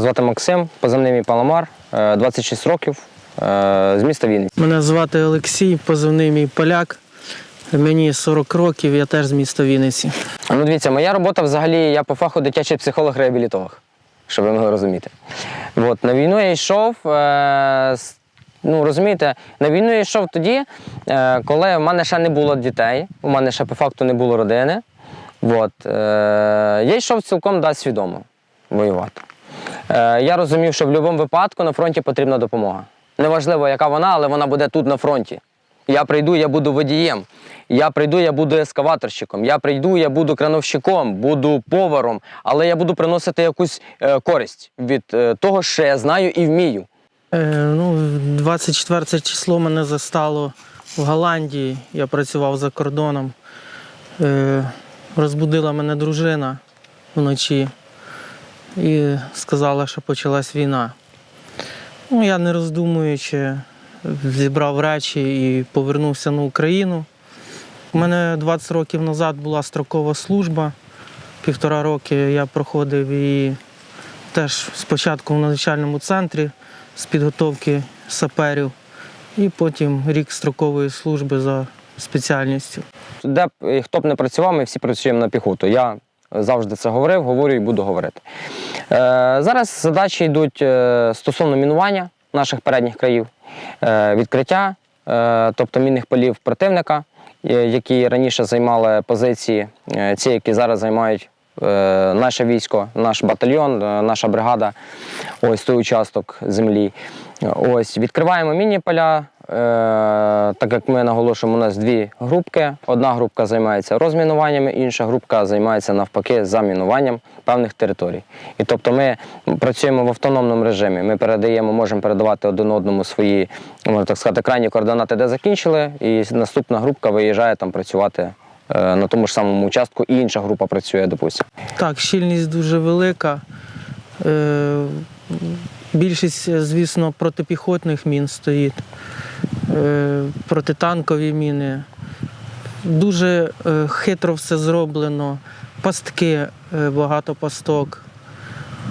Звати Максим, позивний мій Паламар, е, 26 років, е, з міста Вінниці. Мене звати Олексій, позивний мій поляк. Мені 40 років, я теж з міста Вінниці. Ну, дивіться, моя робота взагалі, я по фаху дитячий психолог-реабілітолог, щоб ви могли розуміти. От, на війну я йшов. Е, ну, розумієте, на війну я йшов тоді, е, коли в мене ще не було дітей, у мене ще по факту не було родини. От, е, я йшов цілком да, свідомо воювати. Е, я розумів, що в будь-якому випадку на фронті потрібна допомога. Неважливо, яка вона, але вона буде тут на фронті. Я прийду, я буду водієм. Я прийду, я буду ескаваторщиком. Я прийду, я буду крановщиком, буду поваром, але я буду приносити якусь е, користь від е, того, що я знаю і вмію. Е, ну, 24 число мене застало в Голландії. Я працював за кордоном. Е, розбудила мене дружина вночі і сказала, що почалась війна. Ну, я не роздумуючи, зібрав речі і повернувся на Україну. У мене 20 років назад була строкова служба. Півтора роки я проходив її теж спочатку в навчальному центрі з підготовки саперів, і потім рік строкової служби за спеціальністю. Де б хто б не працював, ми всі працюємо на піхоту. Я завжди це говорив, говорю і буду говорити. Е, зараз задачі йдуть е, стосовно мінування наших передніх країв, е, відкриття, е, тобто мінних полів противника, е, які раніше займали позиції, е, ці, які зараз займають наше військо, наш батальйон, наша бригада, ось той участок землі. Ось відкриваємо мінні поля. Е, так як ми наголошуємо, у нас дві групки. Одна групка займається розмінуваннями, інша групка займається навпаки замінуванням певних територій. І тобто ми працюємо в автономному режимі. Ми передаємо, можемо передавати один одному свої, можна так сказати, крайні координати, де закінчили, і наступна групка виїжджає там працювати е, на тому ж самому участку, і інша група працює, допустимо. Так, щільність дуже велика. Е, Більшість, звісно, протипіхотних мін стоїть, протитанкові міни. Дуже е, хитро все зроблено. Пастки, е, багато пасток.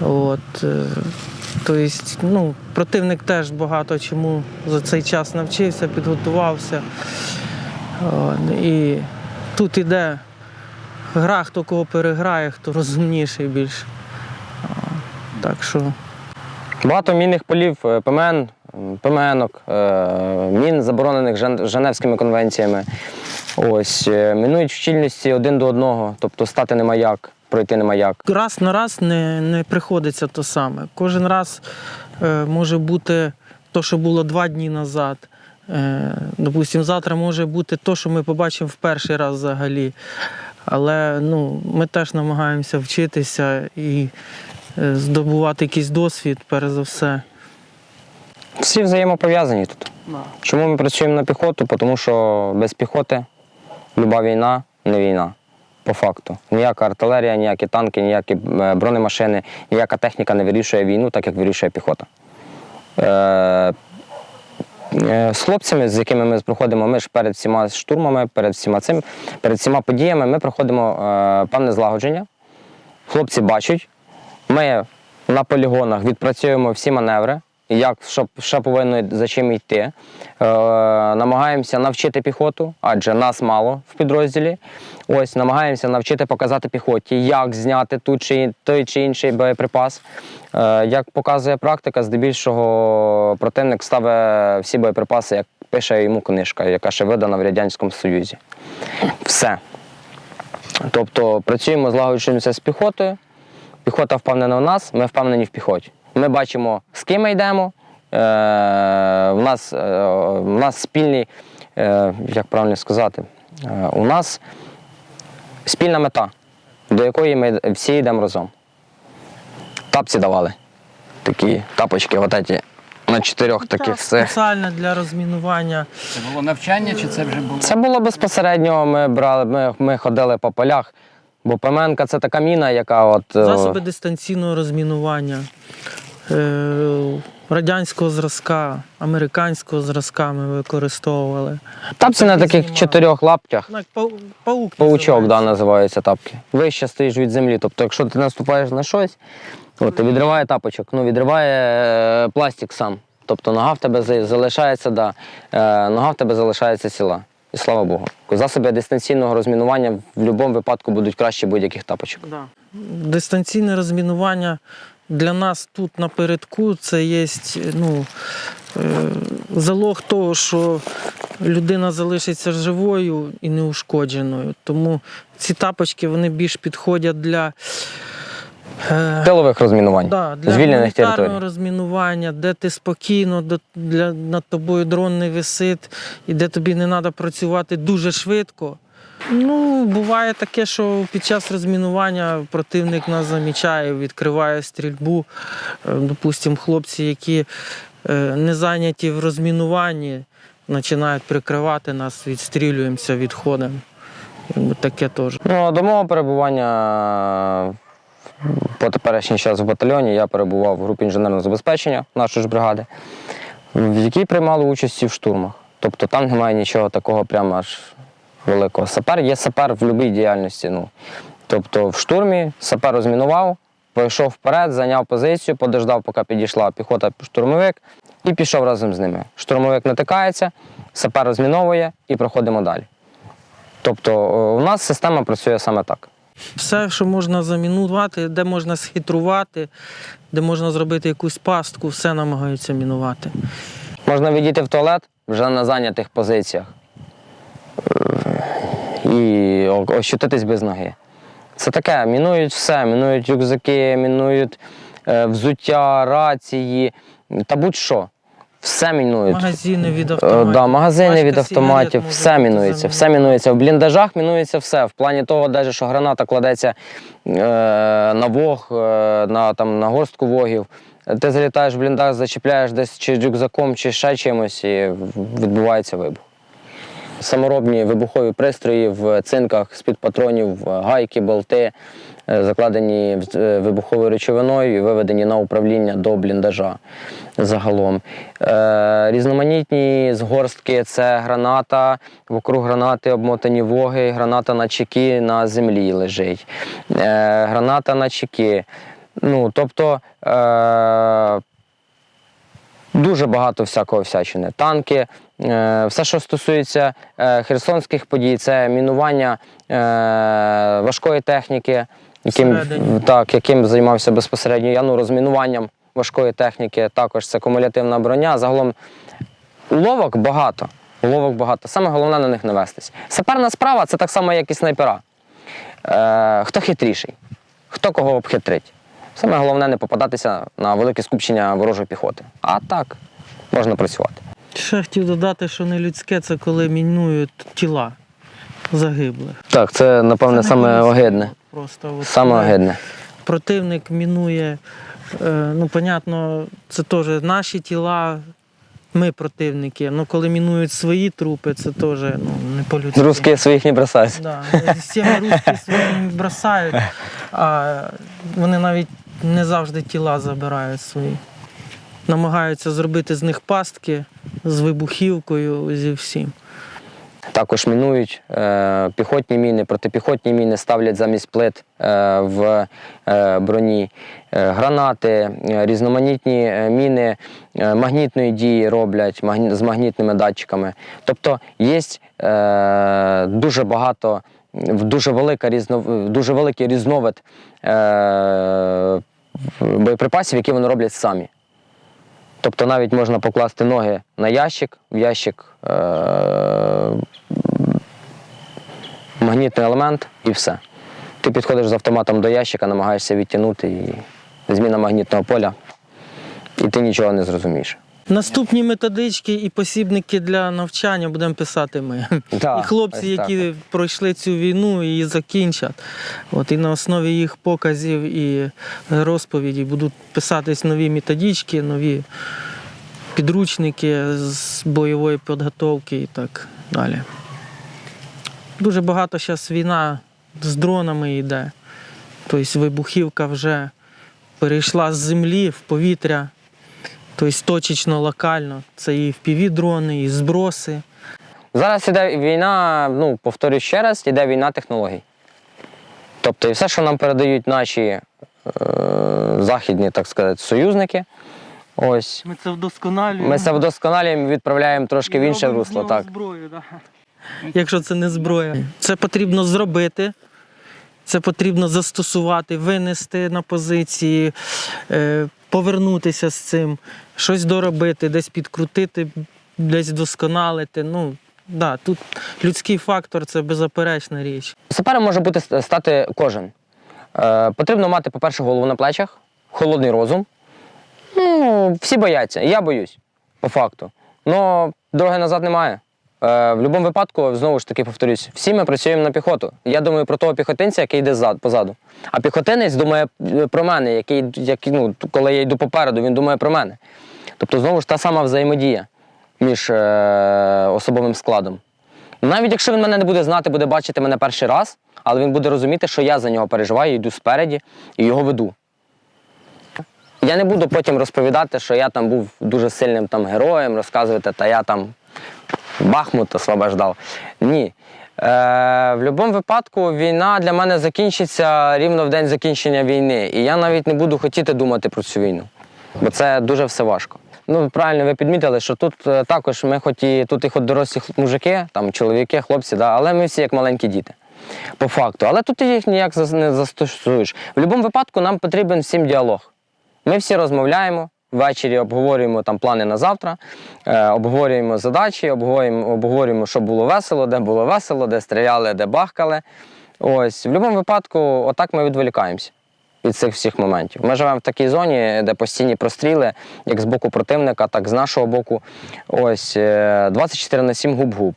От, е, тобто, ну, противник теж багато чому за цей час навчився, підготувався. От, і тут іде гра, хто кого переграє, хто розумніший більше. Так що Багато мінних полів, е, ПМН, ПМНок, е, мін, заборонених Женевськими конвенціями. Ось, е, мінують в щільності один до одного, тобто стати нема як, пройти нема як. раз на раз не, не приходиться то саме. Кожен раз е, може бути то, що було два дні назад. Е, допустим, завтра може бути то, що ми побачимо в перший раз взагалі. Але ну, ми теж намагаємося вчитися і е, здобувати якийсь досвід, перш за все. Всі взаємопов'язані тут. Чому ми працюємо на піхоту? Тому що без піхоти люба війна не війна. По факту. Ніяка артилерія, ніякі танки, ніякі е, бронемашини, ніяка техніка не вирішує війну, так як вирішує піхота. Е, е, з хлопцями, з якими ми проходимо, ми ж перед всіма штурмами, перед всіма цим, перед всіма подіями ми проходимо е, певне злагодження. Хлопці бачать, ми на полігонах відпрацюємо всі маневри, як що, що повинно за чим йти. Е, намагаємося навчити піхоту, адже нас мало в підрозділі. Ось намагаємося навчити показати піхоті, як зняти ту чи, той чи інший боєприпас. Е, як показує практика, здебільшого противник ставить всі боєприпаси, як пише йому книжка, яка ще видана в Радянському Союзі. Все. Тобто працюємо, злагоджуємося з піхотою. Піхота впевнена в нас, ми впевнені в піхоті. Ми бачимо, з ким ми йдемо. Е, в, нас, е, в нас спільний, е, як правильно сказати, е, у нас спільна мета, до якої ми всі йдемо разом. Тапці давали. Такі тапочки, отеті, на чотирьох таких Так, спеціально для розмінування. Це було навчання чи це вже було? Це було безпосередньо. Ми брали, ми, ми ходили по полях, бо Пеменка це така міна, яка от. е, Засоби дистанційного розмінування. Е, Радянського зразка, американського зразка ми використовували. Тапці на таких знімали. чотирьох лаптях. Як пау- паук. Паучок да, називається. називаються тапки. Вище стоїш від землі. Тобто, якщо ти наступаєш на щось, От, і відриває тапочок, ну, відриває е, пластик сам. Тобто нога в тебе за- залишається, да, е, нога в тебе залишається ціла. І слава Богу. Засоби дистанційного розмінування в будь-якому випадку будуть краще будь-яких тапочок. Да. Дистанційне розмінування для нас тут напередку це є ну, е, залог того, що людина залишиться живою і неушкодженою. Тому ці тапочки вони більш підходять для. е, Тилових розмінувань, Да, для звільнених територій. розмінування, де ти спокійно, де для, над тобою дрон не висить, і де тобі не треба працювати дуже швидко. Ну, буває таке, що під час розмінування противник нас замічає, відкриває стрільбу. Е, Допустимо, хлопці, які е, не зайняті в розмінуванні, починають прикривати нас, відстрілюємося, відходимо. Таке теж. Ну, до мого перебування по теперішній час в батальйоні я перебував в групі інженерного забезпечення нашої ж бригади, в якій приймали участь в штурмах. Тобто там немає нічого такого прямо аж великого. Сапер є сапер в будь-якій діяльності. Ну. Тобто в штурмі сапер розмінував, пішов вперед, зайняв позицію, подождав, поки підійшла піхота штурмовик, і пішов разом з ними. Штурмовик натикається, сапер розміновує і проходимо далі. Тобто е, у нас система працює саме так. Все, що можна замінувати, де можна схитрувати, де можна зробити якусь пастку, все намагаються мінувати. Можна відійти в туалет вже на зайнятих позиціях і ощутитись без ноги. Це таке, мінують все, мінують рюкзаки, мінують е, взуття, рації та будь-що. Все мінують. Магазини від Е, автоматів. Да, магазини пачка від автоматів, сигарет все мінується, все мінується. В бліндажах мінується все. В плані того, навіть, що граната кладеться е, на вог, е, на, там, на горстку вогів. Ти залітаєш в бліндаж, зачіпляєш десь чи рюкзаком, чи ще чимось, і відбувається вибух. Саморобні вибухові пристрої в цинках з-під патронів, гайки, болти, е, закладені е, вибуховою речовиною і виведені на управління до бліндажа загалом. Е, різноманітні згорстки це граната, вокруг гранати обмотані воги, граната на чеки на землі лежить, е, граната на чеки. Ну, тобто е, дуже багато всякого всячини. Танки, е, все, що стосується е, херсонських подій, це мінування е, важкої техніки, яким, так, яким займався безпосередньо я, ну, розмінуванням важкої техніки, також це кумулятивна броня. Загалом уловок багато. Уловок багато. Саме головне на них не вестись. Саперна справа це так само, як і снайпера. Е, хто хитріший, хто кого обхитрить. Саме головне не попадатися на велике скупчення ворожої піхоти. А так можна працювати. Ще хотів додати, що не людське це коли мінують тіла загиблих. Так, це напевне Це саме огидне. Просто от Саме коли огидне. противник мінує, е, ну, понятно, це теж наші тіла, ми противники. Ну, коли мінують свої трупи, це теж ну, не по-людськи. Русські своїх не бросають. Да, системи русські свої бросають, а вони навіть не завжди тіла забирають свої. Намагаються зробити з них пастки з вибухівкою, зі всім. Також мінують е, піхотні міни, протипіхотні міни ставлять замість плит е, в е, броні, е, гранати, е, різноманітні е, міни е, магнітної дії роблять магні- з магнітними датчиками. Тобто є е, дуже багато, дуже, велика різно, дуже великий різновид е, боєприпасів, які вони роблять самі. Тобто навіть можна покласти ноги на ящик, в ящик е- магнітний елемент і все. Ти підходиш з автоматом до ящика, намагаєшся відтягнути і зміна магнітного поля, і ти нічого не зрозумієш. Наступні методички і посібники для навчання будемо писати ми. Да, і хлопці, які пройшли цю війну і її закінчать. От, і на основі їх показів і розповіді будуть писатись нові методички, нові підручники з бойової підготовки і так далі. Дуже багато зараз війна з дронами йде. Тобто вибухівка вже перейшла з землі в повітря. Тобто точечно, локально. Це і впівдрони, і зброси. Зараз іде війна, ну, повторюю ще раз, іде війна технологій. Тобто, і все, що нам передають наші західні, так сказати, союзники. Ось. Ми це вдосконалюємо. Ми це вдосконалюємо, відправляємо трошки в інше русло. Так. Зброю, да. Якщо це не зброя. Це потрібно зробити. Це потрібно застосувати, винести на позиції, е, повернутися з цим, щось доробити, десь підкрутити, десь вдосконалити. Ну, да, тут людський фактор це беззаперечна річ. Сапером може бути стати кожен. Е, потрібно мати, по-перше, голову на плечах, холодний розум. Ну, всі бояться, я боюсь, по факту. Но дороги назад немає. Е, в будь-якому випадку, знову ж таки повторюсь, всі ми працюємо на піхоту. Я думаю про того піхотинця, який йде позаду. А піхотинець думає е, про мене, який, який, ну, коли я йду попереду, він думає про мене. Тобто, знову ж та сама взаємодія між е, особовим складом. Навіть якщо він мене не буде знати, буде бачити мене перший раз, але він буде розуміти, що я за нього переживаю, йду спереді і його веду. Я не буду потім розповідати, що я там був дуже сильним там героєм, розказувати, та я там Бахмут освобождав. Ні. Е, в будь-якому випадку війна для мене закінчиться рівно в день закінчення війни. І я навіть не буду хотіти думати про цю війну, бо це дуже все важко. Ну, правильно, ви підмітили, що тут е, також ми, хоч і тут і хоч дорослі мужики, там чоловіки, хлопці, да, але ми всі як маленькі діти. По факту. Але тут їх ніяк не застосуєш. В будь-якому випадку нам потрібен всім діалог. Ми всі розмовляємо, ввечері обговорюємо там плани на завтра, е, обговорюємо задачі, обговорюємо, обговорюємо, що було весело, де було весело, де стріляли, де бахкали. Ось, в будь-якому випадку, отак ми відволікаємося від цих всіх моментів. Ми живемо в такій зоні, де постійні простріли, як з боку противника, так і з нашого боку. Ось е, 24 на 7 губ-губ.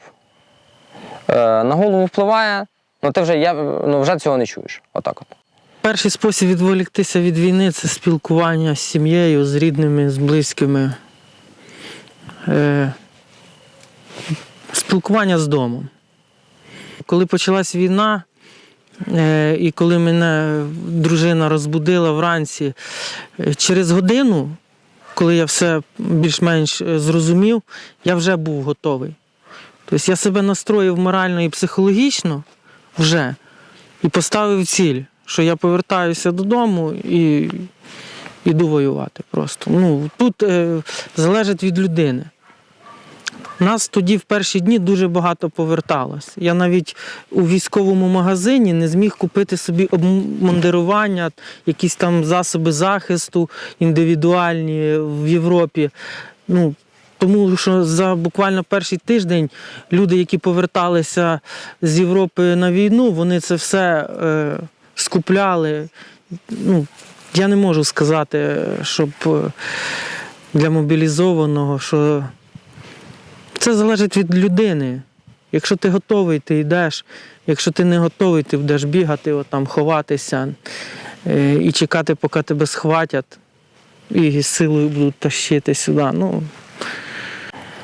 Е, На голову впливає, ну ти вже, я, ну, вже цього не чуєш. Отак от. Перший спосіб відволіктися від війни це спілкування з сім'єю, з рідними, з близькими. Е, спілкування з домом. Коли почалась війна, е, і коли мене дружина розбудила вранці, е, через годину, коли я все більш-менш зрозумів, я вже був готовий. Тобто я себе настроїв морально і психологічно вже і поставив ціль, що я повертаюся додому і йду воювати просто. Ну, тут е, залежить від людини. Нас тоді в перші дні дуже багато поверталось. Я навіть у військовому магазині не зміг купити собі обмундирування, якісь там засоби захисту індивідуальні в Європі. Ну, тому що за буквально перший тиждень люди, які поверталися з Європи на війну, вони це все е, скупляли. Ну, я не можу сказати, щоб е, для мобілізованого, що це залежить від людини. Якщо ти готовий, ти йдеш. Якщо ти не готовий, ти будеш бігати, от там, ховатися е, і чекати, поки тебе схватять, і силою будуть тащити сюди. Ну,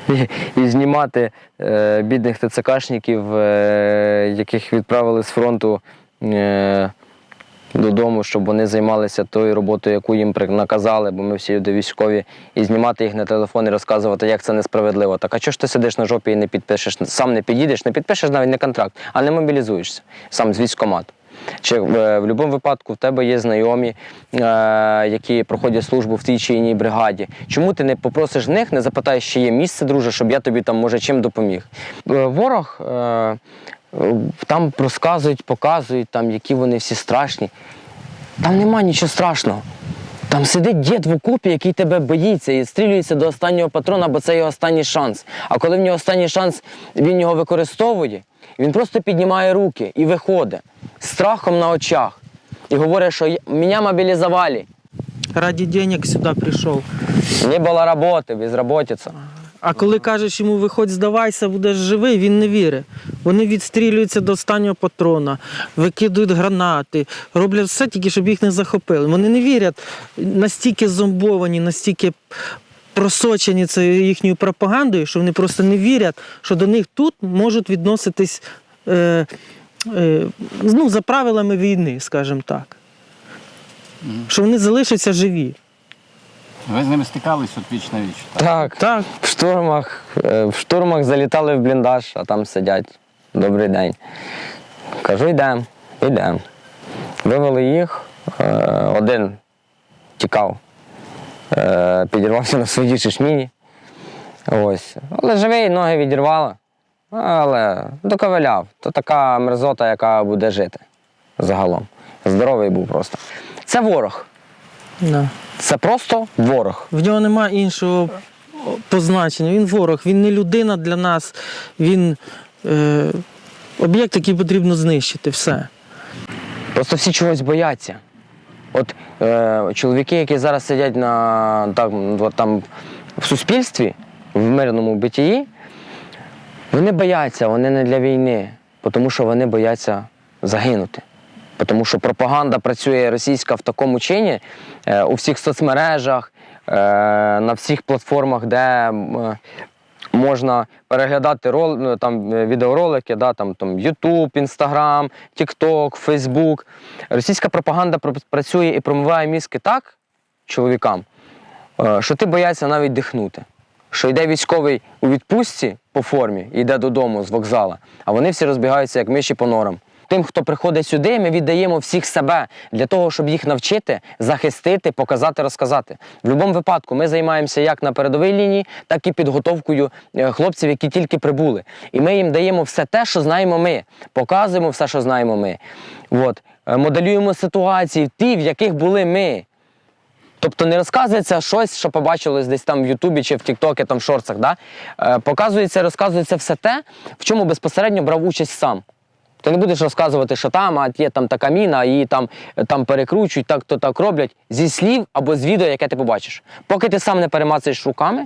і, і знімати е, бідних ТЦКшників, е, яких відправили з фронту е, додому, щоб вони займалися тою роботою, яку їм наказали, бо ми всі люди військові, і знімати їх на телефон і розказувати, як це несправедливо. Так а чого ж ти сидиш на жопі і не підпишеш, сам не підійдеш, не підпишеш навіть не контракт, а не мобілізуєшся сам з військкомату. Чи е, в будь-якому випадку в тебе є знайомі, е, які проходять службу в тій чи іншій бригаді. Чому ти не попросиш них, не запитаєш, чи є місце, друже, щоб я тобі там може чим допоміг? Е, ворог е, там розказують, показують, там, які вони всі страшні. Там нема нічого страшного. Там сидить дід в окопі, який тебе боїться і стрілюється до останнього патрона, бо це його останній шанс. А коли в нього останній шанс, він його використовує, він просто піднімає руки і виходить з страхом на очах. І говорить, що мене мобілізували. раді денег сюди прийшов. Не було роботи, безработиця. А коли кажеш йому, виходь, здавайся, будеш живий, він не вірить. Вони відстрілюються до останнього патрона, викидують гранати, роблять все тільки, щоб їх не захопили. Вони не вірять, настільки зомбовані, настільки просочені цією їхньою пропагандою, що вони просто не вірять, що до них тут можуть відноситись е, е, ну, за правилами війни, скажімо так. Що вони залишаться живі. Ви з ними стикались от віч на віч. Так? Так, Так, в штурмах, е, в штурмах залітали в бліндаж, а там сидять. Добрий день. Кажу, йдемо, йдемо. Вивели їх, Е, один тікав, е, підірвався на своїй шишміні. Ось. Але живий, ноги відірвало. Але доковиляв. То така мерзота, яка буде жити загалом. Здоровий був просто. Це ворог. Да. Це просто ворог. В нього немає іншого позначення. Він ворог, він не людина для нас, він е, об'єкт, який потрібно знищити. Все. Просто всі чогось бояться. От е, чоловіки, які зараз сидять на, так, от там, в суспільстві, в мирному битії, вони бояться, вони не для війни, тому що вони бояться загинути. Тому що пропаганда працює російська в такому чині е, у всіх соцмережах, е, на всіх платформах, де можна переглядати рол, ну, там, е, відеоролики, да, там, там, YouTube, Instagram, TikTok, Facebook. Російська пропаганда пр- працює і промиває мізки так чоловікам, що ти бояться навіть дихнути. Що йде військовий у відпустці по формі, і йде додому з вокзала, а вони всі розбігаються як миші по норам. Тим, хто приходить сюди, ми віддаємо всіх себе для того, щоб їх навчити, захистити, показати, розказати. В будь-якому випадку ми займаємося як на передовій лінії, так і підготовкою е, хлопців, які тільки прибули. І ми їм даємо все те, що знаємо ми, показуємо все, що знаємо ми. От. Е, Моделюємо ситуації, ті, в яких були ми. Тобто не розказується щось, що побачилось десь там в Ютубі чи в Тіктокі, там в шорцах. Да? Е, показується, розказується все те, в чому безпосередньо брав участь сам. Ти не будеш розказувати, що там а є там така міна, її там, там перекручують, так то так роблять зі слів або з відео, яке ти побачиш. Поки ти сам не перемацаєш руками,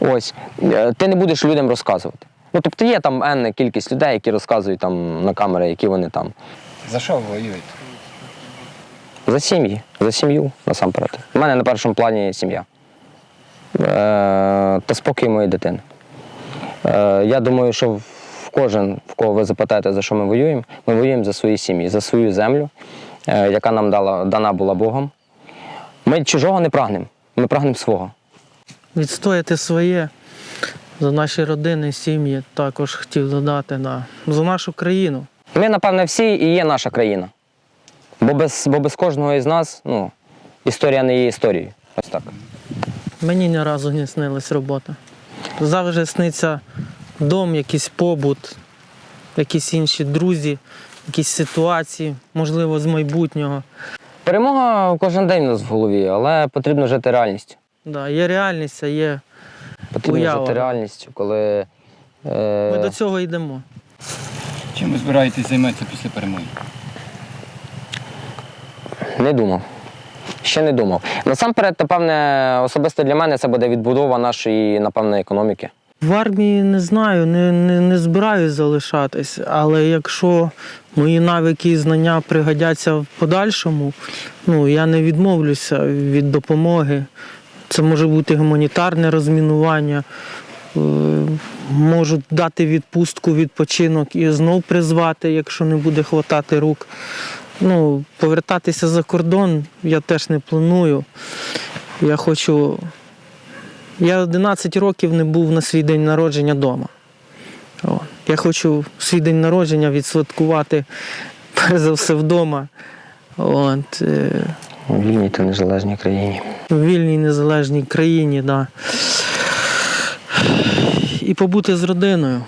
ось, е, ти не будеш людям розказувати. Ну, тобто є там енна кількість людей, які розказують там на камери, які вони там. За що ви воюєте? За сім'ї, за сім'ю насамперед. У мене на першому плані сім'я. Е, та спокій моєї дитини. Е, я думаю, що кожен, в кого ви запитаєте, за що ми воюємо, ми воюємо за свої сім'ї, за свою землю, е, яка нам дала, дана була Богом. Ми чужого не прагнемо, ми прагнемо свого. Відстояти своє за наші родини, сім'ї, також хотів додати, да. за нашу країну. Ми, напевне, всі і є наша країна. Бо без, бо без кожного із нас ну, історія не є історією. Ось так. Мені ні разу не снилась робота. Завжди сниться дом, якийсь побут, якісь інші друзі, якісь ситуації, можливо, з майбутнього. Перемога кожен день у нас в голові, але потрібно жити реальністю. Да, є реальність, а є. Потрібно Уява. жити реальністю, коли. Е, Ми до цього йдемо. Чим ви збираєтесь займатися після перемоги? Не думав. Ще не думав. Насамперед, напевне, особисто для мене це буде відбудова нашої, напевне, економіки. В армії не знаю, не, не, не збираюсь залишатись, але якщо мої навики і знання пригодяться в подальшому, ну я не відмовлюся від допомоги. Це може бути гуманітарне розмінування, е, можуть дати відпустку, відпочинок і знов призвати, якщо не буде хватати рук. Ну, повертатися за кордон я теж не планую. Я хочу я 11 років не був на свій день народження вдома. Я хочу свій день народження відсвяткувати перш за все вдома. От, е, У вільній та незалежній країні. У вільній незалежній країні, да. і побути з родиною.